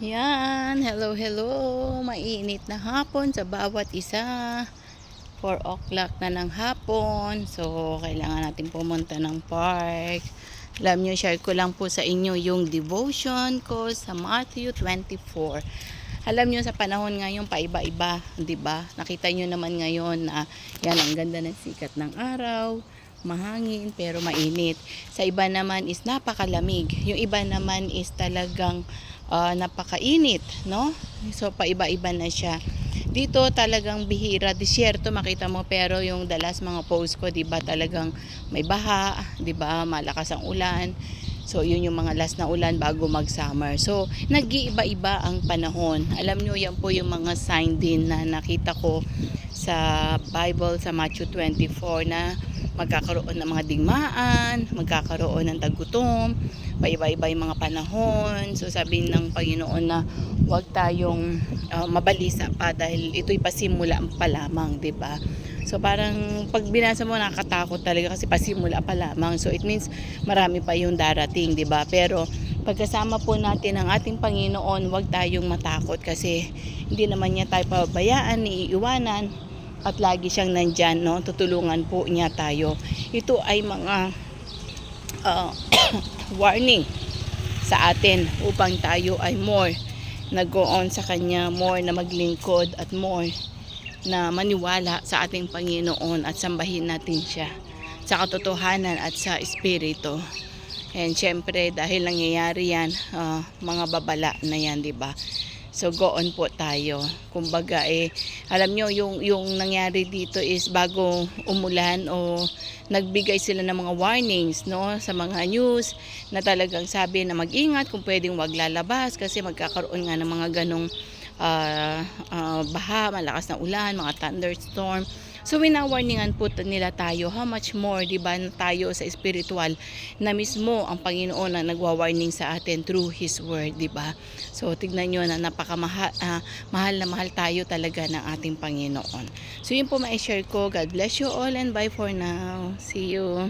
Yan, hello, hello. Mainit na hapon sa bawat isa. 4 o'clock na ng hapon. So, kailangan natin pumunta ng park. Alam nyo, share ko lang po sa inyo yung devotion ko sa Matthew 24. Alam nyo, sa panahon ngayon, paiba-iba, di ba? Nakita nyo naman ngayon na yan, ang ganda ng sikat ng araw mahangin pero mainit. Sa iba naman is napakalamig. Yung iba naman is talagang ah, napakainit, no? So paiba-iba na siya. Dito talagang bihira, disyerto makita mo pero yung dalas mga post ko, 'di ba, talagang may baha, 'di ba? Malakas ang ulan. So, yun yung mga last na ulan bago mag-summer. So, nag-iiba-iba ang panahon. Alam nyo, yan po yung mga sign din na nakita ko sa Bible, sa Matthew 24 na magkakaroon ng mga digmaan, magkakaroon ng tagutom, paiba-iba yung mga panahon. So sabi ng Panginoon na huwag tayong uh, mabalisa pa dahil ito'y pasimula pa lamang, 'di ba? So parang pag binasa mo nakakatakot talaga kasi pasimula pa lamang. So it means marami pa yung darating, 'di ba? Pero pagkasama po natin ang ating Panginoon, huwag tayong matakot kasi hindi naman niya tayo pabayaan, iiwanan at lagi siyang nandyan, no? Tutulungan po niya tayo. Ito ay mga uh, warning sa atin upang tayo ay more nag-go on sa Kanya, more na maglingkod at more na maniwala sa ating Panginoon at sambahin natin siya sa katotohanan at sa espiritu. And syempre dahil nangyayari yan, ah, mga babala na yan, di ba? So go on po tayo. Kumbaga eh alam nyo yung yung nangyari dito is bago umulan o nagbigay sila ng mga warnings no sa mga news na talagang sabi na mag-ingat kung pwedeng wag lalabas kasi magkakaroon nga ng mga ganong ah, ah, baha, malakas na ulan, mga thunderstorm. So winawarningan po nila tayo how much more 'di ba tayo sa spiritual na mismo ang Panginoon na nagwa-warning sa atin through his word 'di ba? So tignan niyo na napakamahal ah, mahal na mahal tayo talaga ng ating Panginoon. So yun po ma-share ko. God bless you all and bye for now. See you.